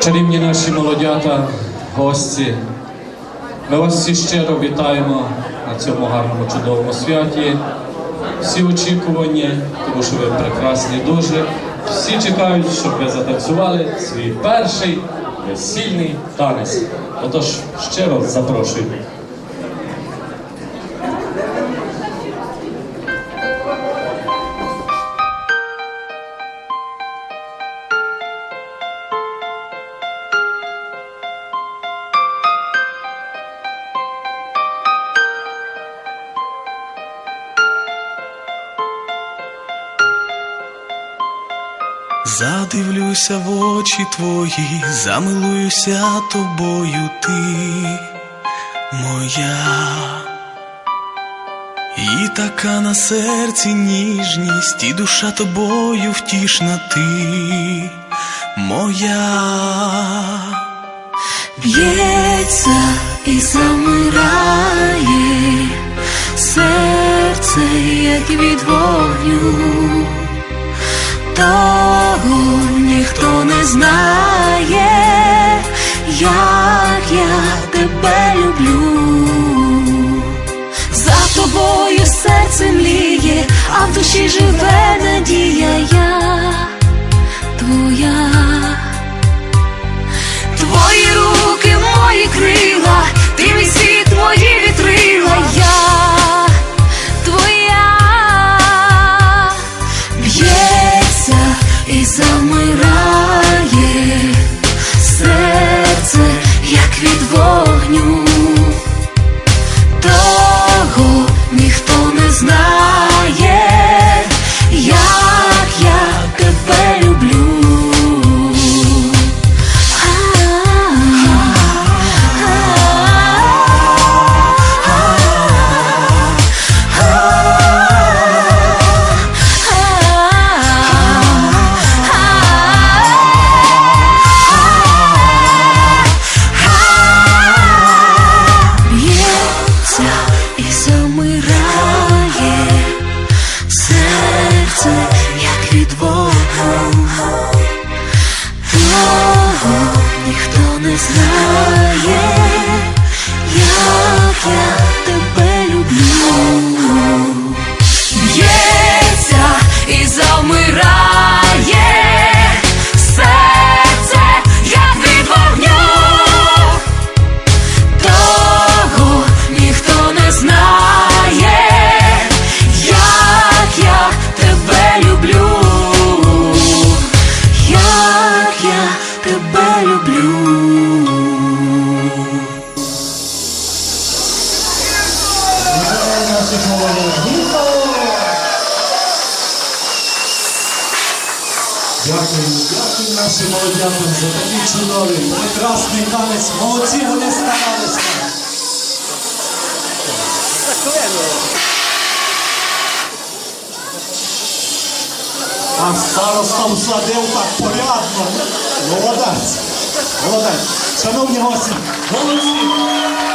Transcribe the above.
Чарівні наші молодята, гості. Ми вас всі щиро вітаємо на цьому гарному чудовому святі. Всі очікувані, тому що ви прекрасні дуже. Всі чекають, щоб ви затанцювали свій перший весільний танець. Отож, ще раз запрошую. Задивлюся в очі твої, замилуюся тобою ти моя, і така на серці ніжність, і душа тобою втішна ти моя. Б'ється і замирає серце, як від вогню, того ніхто не знає, як я тебе люблю. За тобою серце мліє, а в душі живе надія я. Твоя. Твої руки, мої крила, ти мій світ, мої вітрила, я. Б'ється і замирає серце, як від вогню, ніхто не знає, як я Дякую, дякую нашим молодятам за такий чудовий, прекрасний танець. Молодці вони старалися. А староста всадив так порядно. Молодець. Молодець. Шановні гості, молодці.